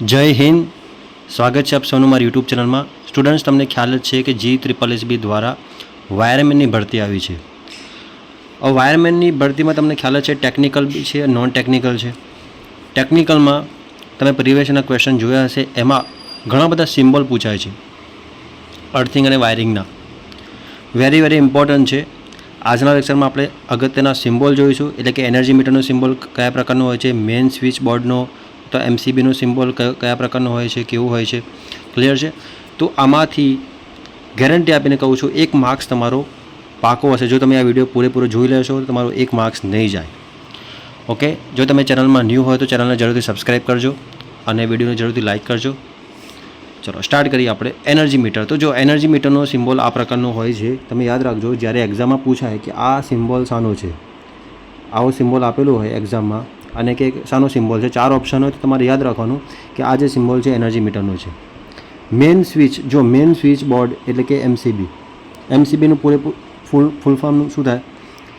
જય હિન્દ. સ્વાગત છે આપ સૌનું મારી યુટ્યુબ ચેનલમાં. સ્ટુડન્ટ્સ તમને ખ્યાલ જ છે કે જી ત્રિપલ એસબી દ્વારા વાયરમેનની ભરતી આવી છે. હવે વાયરમેનની ભરતીમાં તમને ખ્યાલ જ છે ટેકનિકલ બી છે નોન ટેકનિકલ છે. ટેકનિકલમાં તમે પ્રિવેશના ક્વેશ્ચન જોયા હશે, એમાં ઘણા બધા સિમ્બોલ પૂછાય છે. અર્થિંગ અને વાયરિંગના વેરી વેરી ઇમ્પોર્ટન્ટ છે. આજના લેક્ચરમાં આપણે અગત્યના સિમ્બોલ જોઈશું, એટલે કે એનર્જી મીટરનો સિમ્બોલ કયા પ્રકારનો હોય છે મેઇન સ્વિચ બોર્ડનો તો એમસીબીનું સિમ્બોલ કયા પ્રકારનો હોય છે, કેવું હોય છે ક્લિયર છે? તો આમાંથી ગેરંટી આપીને કહું છું, એક માર્ક્સ તમારો પાકો હશે. જો તમે આ વીડિયો પૂરેપૂરો જોઈ લેશો તો તમારો એક માર્ક્સ નહીં જાય. ઓકે જો તમે ચેનલમાં ન્યૂ હોય તો ચેનલને જરૂરથી સબસ્ક્રાઈબ કરજો અને વિડીયોને જરૂરથી લાઇક કરજો. ચલો સ્ટાર્ટ કરીએ આપણે. એનર્જી મીટર તો જો એનર્જી મીટરનો સિમ્બોલ આ પ્રકારનો હોય છે, તમે યાદ રાખજો, જ્યારે એક્ઝામમાં પૂછાય કે આ સિમ્બોલ શાનો છે, આવો સિમ્બોલ આપેલું હોય એક્ઝામમાં અને કે શાનો સિમ્બોલ છે, ચાર ઓપ્શન હોય તો તમારે યાદ રાખવાનું કે આ જે સિમ્બોલ છે, એનર્જી મીટરનો છે. મેઇન સ્વિચ, જો મેઇન સ્વિચ બોર્ડ એટલે કે એમસીબી એમસીબીનું પૂરેપૂરું ફૂલ ફૂલ ફોર્મનું શું થાય?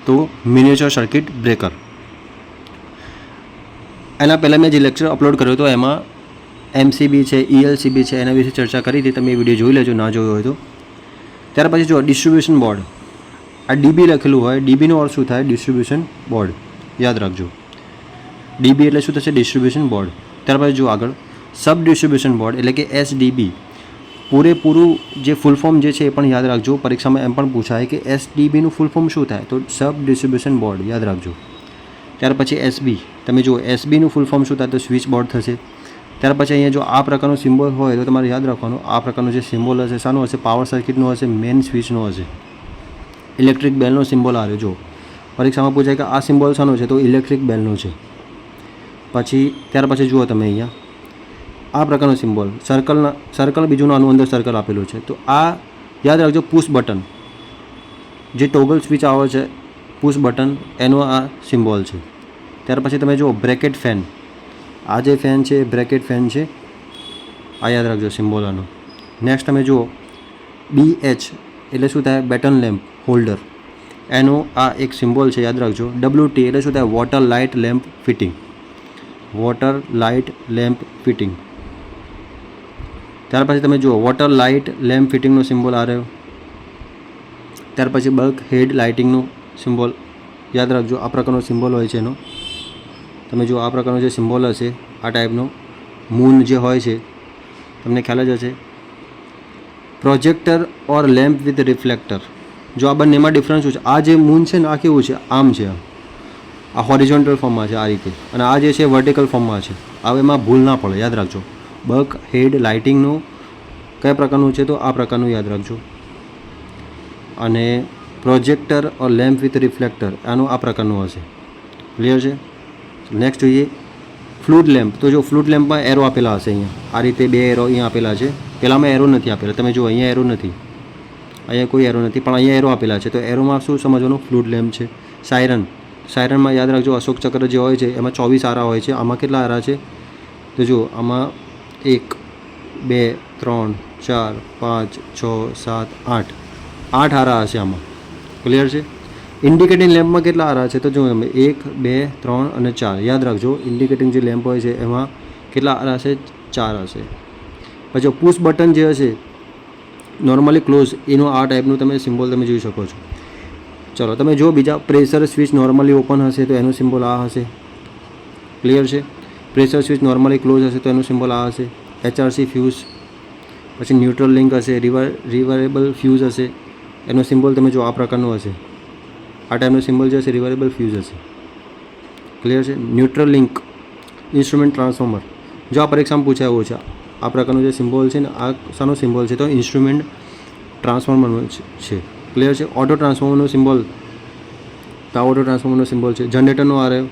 તો મિનિએચર સર્કિટ બ્રેકર એના પહેલાં મેં જે લેક્ચર અપલોડ કર્યો હતો, એમાં એમસીબી છે ઈએલસીબી છે, એના વિશે ચર્ચા કરી હતી, તમે એ વીડિયો જોઈ લેજો, ના જોયો હોય તો. ત્યાર પછી જો ડિસ્ટ્રીબ્યુશન બોર્ડ આ ડીબી લખેલું હોય ડીબીનો અર્થ શું થાય? ડિસ્ટ્રીબ્યુશન બોર્ડ યાદ રાખજો. ડીબી એટલે શું થશે? ડિસ્ટ્રીબ્યુશન બોર્ડ ત્યારબાદ જો આગળ. સબ ડિસ્ટ્રીબ્યુશન બોર્ડ એટલે કે એસડીબી પૂરેપૂરું જે ફૂલ ફોર્મ જે છે એ પણ યાદ રાખજો. પરીક્ષામાં એમ પણ પૂછાય કે એસડીબીનું ફૂલ ફોર્મ શું થાય? તો સબ ડિસ્ટ્રીબ્યુશન બોર્ડ યાદ રાખજો. ત્યાર પછી એસબી તમે જુઓ એસબીનું ફૂલ ફોર્મ શું થાય? તો સ્વિચ બોર્ડ થશે. ત્યાર પછી અહીંયા જો આ પ્રકારનો સિમ્બોલ હોય, તો તમારે યાદ રાખવાનું, આ પ્રકારનો જે સિમ્બોલ હશે, શાનો હશે? પાવર સર્કિટનો હશે મેઇન સ્વિચનો હશે. ઇલેક્ટ્રિક બેલનો સિમ્બોલ આવ્યો જો પરીક્ષામાં પૂછાય કે આ સિમ્બોલ શાનો છે? તો ઇલેક્ટ્રિક બેલનો છે. પછી ત્યાર પછી જુઓ તમે અહીંયા. આ પ્રકારનો સિમ્બોલ. સર્કલના, સર્કલ બીજુંનું આનું અંદર સર્કલ આપેલું છે. તો આ યાદ રાખજો પુશ બટન. જે ટોગલ સ્વિચ આવે છે, પુશ બટન, એનો આ સિમ્બોલ છે. ત્યાર પછી તમે જુઓ બ્રેકેટ ફેન. આ જે ફેન છે, એ બ્રેકેટ ફેન છે. આ યાદ રાખજો સિમ્બોલ આનો. નેક્સ્ટ તમે જુઓ બી એચ એટલે શું થાય? Batten lamp holder. એનો આ એક સિમ્બોલ છે, યાદ રાખજો. ડબલ્યુ ટી એટલે શું થાય? Water light lamp fitting. Water light lamp fitting ત્યાર પછી તમે જુઓ વોટર લાઇટ લેમ્પ ફિટિંગનો સિમ્બોલ આ રહ્યો. ત્યાર પછી બલ્ક હેડ લાઇટિંગનું સિમ્બોલ યાદ રાખજો, આ પ્રકારનો સિમ્બોલ હોય છે એનો. તમે જુઓ, આ પ્રકારનો જે સિમ્બોલ હશે, આ ટાઈપનો મૂન જે હોય છે, તમને ખ્યાલ જ હશે. Projector or lamp with reflector જો આ બંનેમાં ડિફરન્સ શું છે? આ જે મૂન છે ને, આ કેવું છે? આમ છે. આ હોરિઝોન્ટલ ફોર્મમાં છે આ રીતે. અને આ જે છે વર્ટિકલ ફોર્મમાં છે, હવે એમાં ભૂલ ના પડે, યાદ રાખજો. બક, હેડ લાઇટિંગનું કયા પ્રકારનું છે તો આ પ્રકારનું યાદ રાખજો. અને projector or lamp with reflector આનું આ પ્રકારનું હશે. ક્લિયર છે? નેક્સ્ટ જોઈએ ફ્લૂટ લેમ્પ તો જો ફ્લૂટ લેમ્પમાં એરો આપેલા હશે અહીંયા. આ રીતે બે એરો અહીંયા આપેલા છે. પહેલાંમાં એરો નથી આપેલા. તમે જો અહીંયા એરો નથી. અહીંયા કોઈ એરો નથી, પણ અહીંયા એરો આપેલા છે. તો એરોમાં શું સમજવાનું? ફ્લૂટ લેમ્પ છે. સાયરન સાયરનમાં યાદ રાખજો, અશોક ચક્ર જે હોય છે, એમાં ચોવીસ આરા હોય છે. આમાં કેટલા આરા છે? તો જુઓ, આમાં એક, બે, ત્રણ, ચાર, પાંચ, છ, સાત, આઠ. આઠ આરા હશે આમાં. ક્લિયર છે? ઇન્ડિકેટિંગ લેમ્પમાં કેટલા આરા છે? તો જુઓ તમે એક, બે, ત્રણ અને ચાર. યાદ રાખજો ઇન્ડિકેટિંગ જે લેમ્પ હોય છે, એમાં કેટલા આરા હશે ચાર હશે. પછી પુશ બટન જે હશે નોર્મલી ક્લોઝ એનું આ ટાઈપનું તમે સિમ્બોલ તમે જોઈ શકો છો. ચલો, તમે જો બીજા પ્રેશર સ્વિચ નોર્મલી ઓપન હશે તો એનું સિમ્બોલ આ હશે. ક્લિયર છે? પ્રેશર સ્વિચ નોર્મલી ક્લોઝ હશે તો એનું સિમ્બોલ આ હશે. એચઆરસી ફ્યુઝ પછી ન્યુટ્રલ લિંક હશે રિવર રિવરેબલ ફ્યુઝ હશે. એનો સિમ્બોલ તમે જો આ પ્રકારનું હશે. આ ટાઈપનો સિમ્બોલ જે હશે રિવરેબલ ફ્યુઝ હશે. ક્લિયર છે? ન્યુટ્રલ લિંક ઇન્સ્ટ્રુમેન્ટ ટ્રાન્સફોર્મર જો આ પરીક્ષામાં પૂછાયો છે, આ પ્રકારનું જે સિમ્બોલ છે ને, આ શાનો સિમ્બોલ છે તો ઇન્સ્ટ્રુમેન્ટ ટ્રાન્સફોર્મરનો છે. ક્લિયર છે. ઓટો ટ્રાન્સફોર્મરનો સિમ્બોલ તો આ ઓટો ટ્રાન્સફોર્મરનો સિમ્બોલ છે. જનરેટરનો આ રહ્યો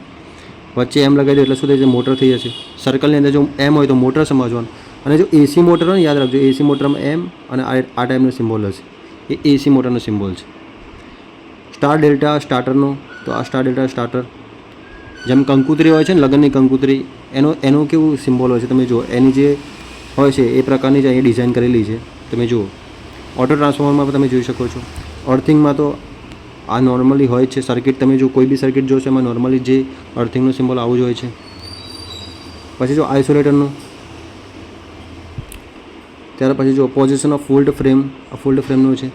વચ્ચે એમ લગાવી દે એટલે શું થઈ જશે મોટર થઈ જશે. સર્કલની અંદર જો એમ હોય તો મોટર સમજવાનું. અને જો એસી મોટર હોય યાદ રાખજો એસી મોટરમાં એમ અને આ આ ટાઈપનો સિમ્બોલ હશે. એ એસી મોટરનો સિમ્બોલ છે. સ્ટાર ડેલ્ટા સ્ટાર્ટરનો તો આ સ્ટાર ડેલ્ટા સ્ટાર્ટર જેમ કંકુતરી હોય છે ને, લગ્નની કંકુતરી, એનો, એનું કેવું સિમ્બોલ હોય છે? તમે જુઓ. એની જે હોય છે, એ પ્રકારની જ અહીંયા ડિઝાઇન કરેલી છે. તમે જુઓ. ઓટો ટ્રાન્સફોર્મરમાં તમે જોઈ શકો છો. અર્થિંગમાં તો આ નોર્મલી હોય છે. સર્કિટ તમે જો કોઈ બી સર્કિટ જોશો, એમાં નોર્મલી જે અર્થિંગનો સિમ્બોલ આવું જ હોય છે. પછી જો આઇસોલેટરનું ત્યાર પછી જો પોઝિશન ઓફ ફોલ્ડ ફ્રેમ આ ફોલ્ડ ફ્રેમનું છે.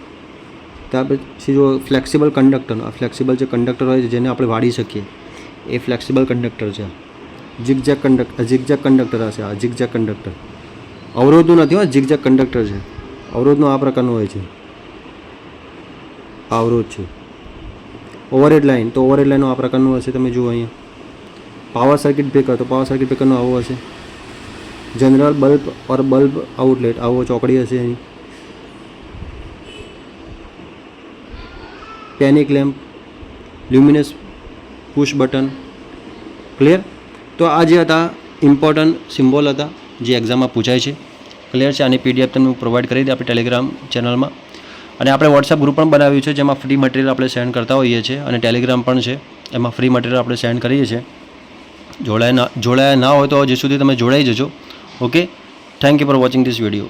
ત્યાર પછી જો ફ્લેક્સિબલ કંડક્ટર આ ફ્લેક્સિબલ જે કંડક્ટર હોય છે, જેને આપણે વાળી શકીએ, એ ફ્લેક્સિબલ કંડક્ટર છે. જીગજેક કંડક્ટર જીગજેક કંડક્ટર હશે આ જીગજેક કંડક્ટર અવરોધનું નથી હોય જીગજેક કંડક્ટર છે. અવરોધનું આ પ્રકારનું હોય છે. અવરોધ છે. ઓવરહેડ લાઇન તો ઓવરહેડ લાઇનનું આ પ્રકારનું હશે, તમે જુઓ અહીંયા. પાવર સર્કિટ બ્રેકર તો પાવર સર્કિટ બ્રેકરનું આવું હશે. General bulb or bulb outlet આવો ચોકડી હશે અહીં panic lamp luminous push button clear તો આ જે હતા ઇમ્પોર્ટન્ટ સિમ્બોલ હતા, જે એક્ઝામમાં પૂછાય છે. ક્લિયર છે? આની પીડીએફ તમને પ્રોવાઈડ કરી દે આપણે ટેલિગ્રામ ચેનલમાં અને આપણે વોટ્સઅપ ગ્રુપ પણ બનાવ્યું છે, જેમાં ફ્રી મટીરિયલ આપણે સેન્ડ કરતા હોઈએ છીએ અને ટેલિગ્રામ પણ છે, એમાં ફ્રી મટીરિયલ આપણે સેન્ડ કરીએ છીએ. જોડાયા ના જોડાયા ના હોય તો હજી સુધી તમે જોડાઈ જજો. Okay thank you for watching this video